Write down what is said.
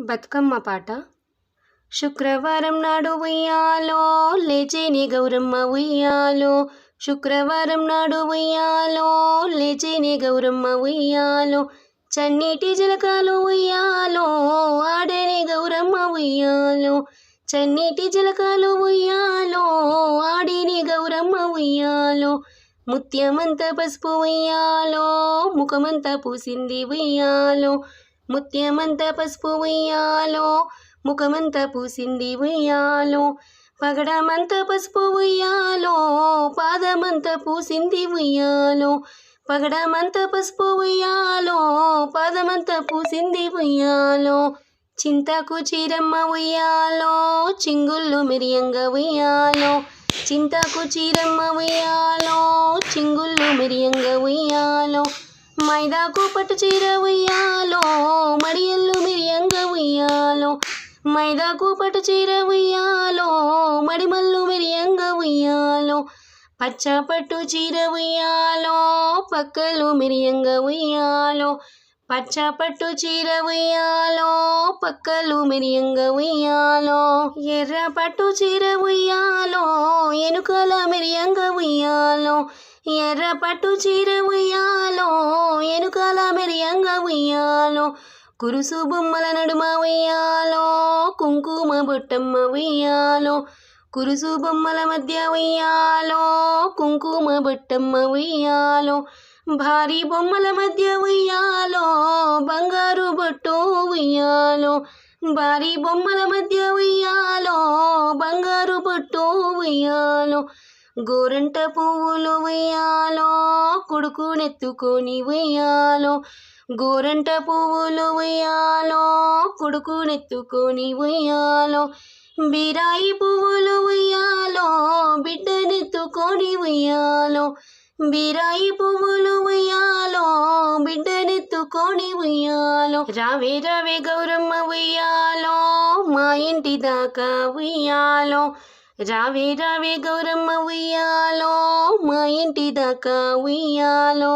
బతుకమ్మ పాట. శుక్రవారం నాడు ఉయ్యాలో లేచేని గౌరమ్మ ఉయ్యాలో. శుక్రవారం నాడు ఉయ్యాలో లేచేని గౌరమ్మ ఉయ్యాలో. చన్నీటి జలకాలు ఉయ్యాలో ఆడేని గౌరమ్మ ఉయ్యాలో. చన్నీటి జలకాలు ఉయ్యాలో ఆడిని గౌరమ్మ ఉయ్యాలో. ముత్యమంత పసుపు ఉయ్యాలో ముఖమంతా పూసింది ఉయ్యాలో. ముత్యమంత పసుపు ఉయ్యాలో ముఖమంత పూసింది ఉయ్యాలో. పగడమంత పసుపు ఉయ్యాలో పాదమంత పూసింది ఉయ్యాలో. పగడమంత పసుపు ఉయ్యాలో పాదమంత పూసింది ఉయ్యాలో. చింతకు చీరమ్మ ఉయ్యాలో చింగుళ్ళు మిరియంగా ఉయ్యాలో. చింతకు చీరమ్మ ఉయ్యాలో చింగుళ్ళు మిరియంగా ఉయ్యాలో. మైదాకు పట్టు చీర ఉయ్యాలో మడియల్లు మిరియంగ ఉయ్యాలో. మైదాకు పట్టు చీర ఉయ్యాలో మడిమల్లు మిరియంగ ఉయ్యాలో. పచ్చ పట్టు చీర ఉయ్యాలో పక్కలు మిరియంగా ఉయ్యాలో. పచ్చ పట్టు చీర ఉయ్యాలో పక్కలు మిరియంగా ఉయ్యాలో. ఎర్ర పట్టు చీర ఉయ్యాలో ఎనుకల మిరియంగ ఉయ్యాలో. ఎర్ర పట్టు చీర ఉయ్యాలో ఎనుకల మెరియంగా ఉయ్యాలో కురుసు బొమ్మల నడుమ ఉయ్యాలో కుంకుమ బొట్టమ్మ ఉయ్యాలో కురుసు బొమ్మల మధ్య ఉయ్యాలో కుంకుమ బొట్టమ్మ ఉయ్యాలో భారీ బొమ్మల మధ్య ఉయ్యాలో బంగారు బొట్టు ఉయ్యాలో భారీ బొమ్మల మధ్య ఉయ్యాలో బంగారు బొట్టు ఉయ్యాలో గోరంట పువ్వులు ఉయ్యాలో కొడుకునెత్తుకొని వేయాలో. గోరంట పువ్వులు ఉయ్యాలో కొడుకునెత్తుకొని వేయాలో. బీరాయి పువ్వులు ఉయ్యాలో బిడ్డనెత్తుకొని వేయాలో. బీరాయి పువ్వులు ఉయ్యాలో బిడ్డనెత్తుకొని ఉయ్యాలో రావే రావే గౌరమ్మ ఉయ్యాలో మా ఇంటి దాకా ఉయ్యాలో రావే రావే గౌరమ్మ ఉయ్యాలో మా ఇంటి దాకా ఉయ్యాలో.